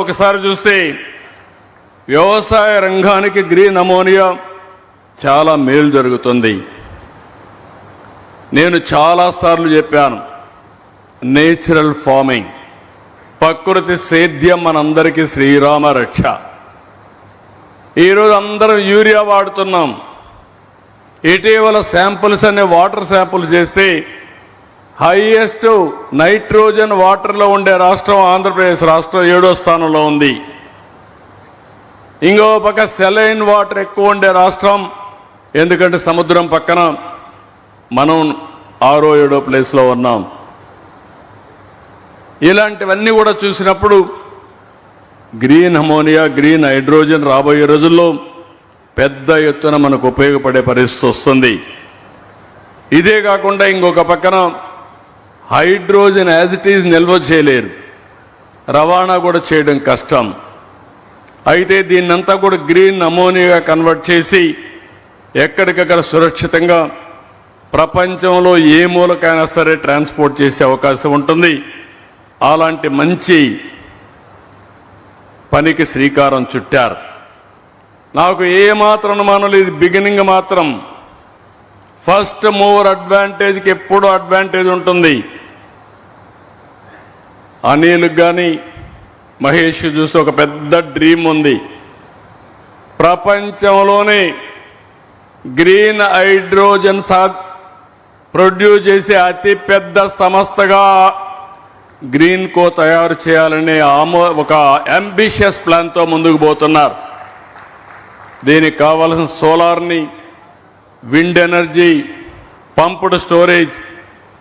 ఒకసారి చూస్తే వ్యవసాయ రంగానికి గ్రీన్ అమోనియా చాలా మేలు జరుగుతుంది. నేను చాలాసార్లు చెప్పాను నేచురల్ ఫార్మింగ్ ప్రకృతి సేద్యం మనందరికీ శ్రీరామ రక్ష. ఈరోజు అందరం యూరియా వాడుతున్నాం. ఇటీవల శాంపుల్స్ అనే వాటర్ శాంపుల్ చేస్తే హైయెస్ట్ నైట్రోజన్ వాటర్లో ఉండే రాష్ట్రం ఆంధ్రప్రదేశ్ రాష్ట్రం ఏడో స్థానంలో ఉంది. ఇంకో పక్క సెలైన్ వాటర్ ఎక్కువ ఉండే రాష్ట్రం ఎందుకంటే సముద్రం పక్కన మనం ఆరో ఏడో ప్లేస్లో ఉన్నాం. ఇలాంటివన్నీ కూడా చూసినప్పుడు గ్రీన్ అమోనియా గ్రీన్ హైడ్రోజన్ రాబోయే రోజుల్లో పెద్ద ఎత్తున మనకు ఉపయోగపడే పరిస్థితి వస్తుంది. ఇదే కాకుండా ఇంకొక పక్కన హైడ్రోజన్ యాజ్ ఇట్ ఈజ్ నిల్వ చేయలేరు. రవాణా కూడా చేయడం కష్టం. అయితే దీన్నంతా కూడా గ్రీన్ అమోనియాగా కన్వర్ట్ చేసి ఎక్కడికక్కడ సురక్షితంగా ప్రపంచంలో ఏ మూలకైనా సరే ట్రాన్స్పోర్ట్ చేసే అవకాశం ఉంటుంది. అలాంటి మంచి పనికి శ్రీకారం చుట్టారు. నాకు ఏమాత్రం అనుమానం లేదు. బిగినింగ్ మాత్రం ఫస్ట్ మూవర్ అడ్వాంటేజ్కి ఎప్పుడూ అడ్వాంటేజ్ ఉంటుంది. అనిల్కి కానీ మహేష్ చూసి ఒక పెద్ద డ్రీమ్ ఉంది. ప్రపంచంలోనే గ్రీన్ హైడ్రోజన్ సా ప్రొడ్యూస్ చేసే అతిపెద్ద సంస్థగా గ్రీన్ కో తయారు చేయాలనే ఆమో ఒక అంబిషియస్ ప్లాన్తో ముందుకు పోతున్నారు. దీనికి కావలసిన సోలార్ని విండ్ ఎనర్జీ పంప్డ్ స్టోరేజ్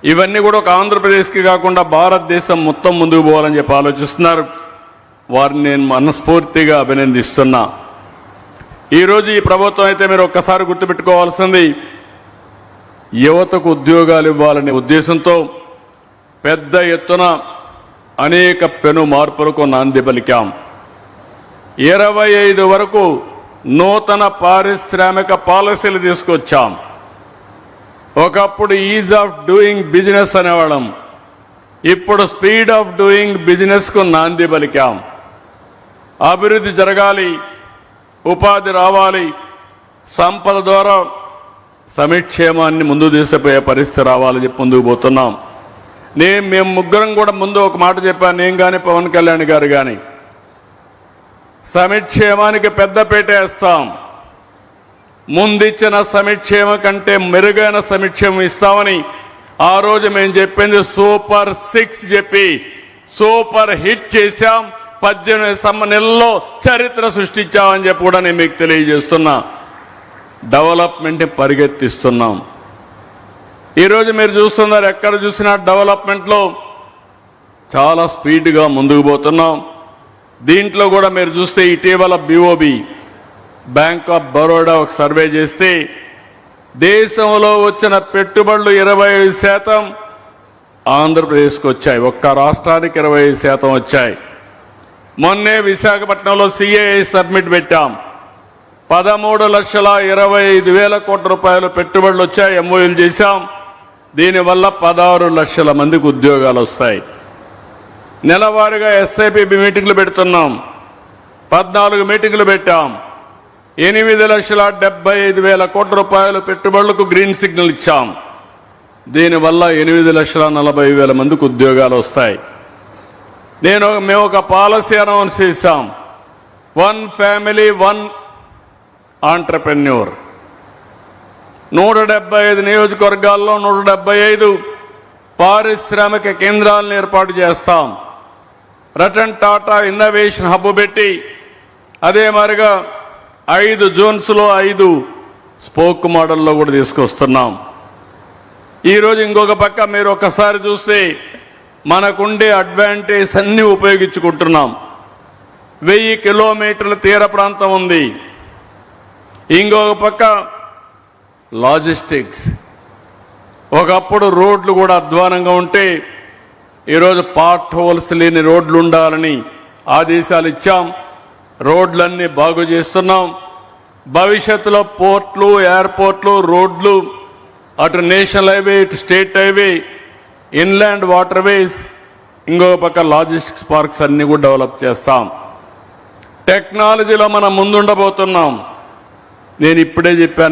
ఇవన్నీ కూడా ఒక ఆంధ్రప్రదేశ్కి కాకుండా భారతదేశం మొత్తం ముందుకు పోవాలని చెప్పి ఆలోచిస్తున్నారు. వారిని నేను మనస్ఫూర్తిగా అభినందిస్తున్నా. ఈరోజు ఈ ప్రభుత్వం అయితే మీరు ఒక్కసారి గుర్తుపెట్టుకోవాల్సింది యువతకు ఉద్యోగాలు ఇవ్వాలనే ఉద్దేశంతో పెద్ద ఎత్తున అనేక పెను మార్పులకు నాంది పలికాం. ఇరవై ఐదు వరకు నూతన పారిశ్రామిక పాలసీలు తీసుకొచ్చాం. ఒకప్పుడు ఈజ్ ఆఫ్ డూయింగ్ బిజినెస్ అనేవాళ్ళం. ఇప్పుడు స్పీడ్ ఆఫ్ డూయింగ్ బిజినెస్కు నాంది పలికాం. అభివృద్ధి జరగాలి ఉపాధి రావాలి సంపద ద్వారా సమిక్షేమాన్ని ముందు తీసుకుపోయే పరిస్థితి రావాలని చెప్పి ముందుకు పోతున్నాం. నేను మేము ముగ్గురం కూడా ముందు ఒక మాట చెప్పాను నేను కానీ పవన్ కళ్యాణ్ గారు కానీ సమిక్షేమానికి పెద్దపేట వేస్తాం. ముందిచ్చిన సమిక్షేమ కంటే మెరుగైన సమిక్షేమం ఇస్తామని ఆ రోజు మేము చెప్పింది సూపర్ సిక్స్ చెప్పి సూపర్ హిట్ చేశాం. పద్దెనిమిది సమ్మ నెలల్లో చరిత్ర సృష్టించామని చెప్పి కూడా నేను మీకు తెలియజేస్తున్నా. డెవలప్మెంట్ పరిగెత్తిస్తున్నాం. ఈరోజు మీరు చూస్తున్నారు ఎక్కడ చూసినా డెవలప్మెంట్లో చాలా స్పీడ్గా ముందుకు పోతున్నాం. దీంట్లో కూడా మీరు చూస్తే ఇటీవల బిఓబి బ్యాంక్ ఆఫ్ బరోడా ఒక సర్వే చేస్తే దేశంలో వచ్చిన పెట్టుబడులు ఇరవై ఐదు శాతం ఆంధ్రప్రదేశ్కి వచ్చాయి. ఒక్క రాష్ట్రానికి ఇరవై ఐదు శాతం వచ్చాయి. మొన్నే విశాఖపట్నంలో సిఏఐ సబ్మిట్ పెట్టాం. పదమూడు లక్షల ఇరవై ఐదు వేల కోట్ల రూపాయలు పెట్టుబడులు వచ్చాయి. ఎంఓయూలు చేశాం. దీనివల్ల పదహారు లక్షల మందికి ఉద్యోగాలు వస్తాయి. నెలవారీగా ఎస్ఐపి మీటింగ్లు పెడుతున్నాం. పద్నాలుగు మీటింగ్లు పెట్టాం. ఎనిమిది లక్షల డెబ్బై ఐదు వేల కోట్ల రూపాయలు పెట్టుబడులకు గ్రీన్ సిగ్నల్ ఇచ్చాం. దీనివల్ల ఎనిమిది లక్షల నలభై వేల మందికి ఉద్యోగాలు వస్తాయి. నేను మేము ఒక పాలసీ అనౌన్స్ చేశాం. One family one entrepreneur. నూట డెబ్బై ఐదు నియోజకవర్గాల్లో నూట డెబ్బై ఐదు పారిశ్రామిక కేంద్రాలను ఏర్పాటు చేస్తాం. రతన్ టాటా ఇన్నోవేషన్ హబ్ పెట్టి అదే మాదిరిగా ఐదు జోన్స్లో ఐదు స్పోక్ మోడల్లో కూడా తీసుకొస్తున్నాం. ఈరోజు ఇంకొక పక్క మీరు ఒకసారి చూస్తే మనకుండే అడ్వాంటేజ్ అన్నీ ఉపయోగించుకుంటున్నాం. వెయ్యి కిలోమీటర్ల తీర ప్రాంతం ఉంది. ఇంకొక పక్క లాజిస్టిక్స్. ఒకప్పుడు రోడ్లు కూడా అధ్వానంగా ఉంటే ఈరోజు పార్ట్ హోల్స్ లేని రోడ్లు ఉండాలని ఆదేశాలు ఇచ్చాం. రోడ్లన్నీ బాగు చేస్తున్నాం. భవిష్యత్తులో పోర్ట్లు ఎయిర్పోర్ట్లు రోడ్లు అటు నేషనల్ హైవే ఇటు state highway inland waterways ఇంకో పక్క లాజిస్టిక్స్ పార్క్స్ అన్నీ కూడా డెవలప్ చేస్తాం. టెక్నాలజీలో మనం ముందుండబోతున్నాం. నేను ఇప్పుడే చెప్పాను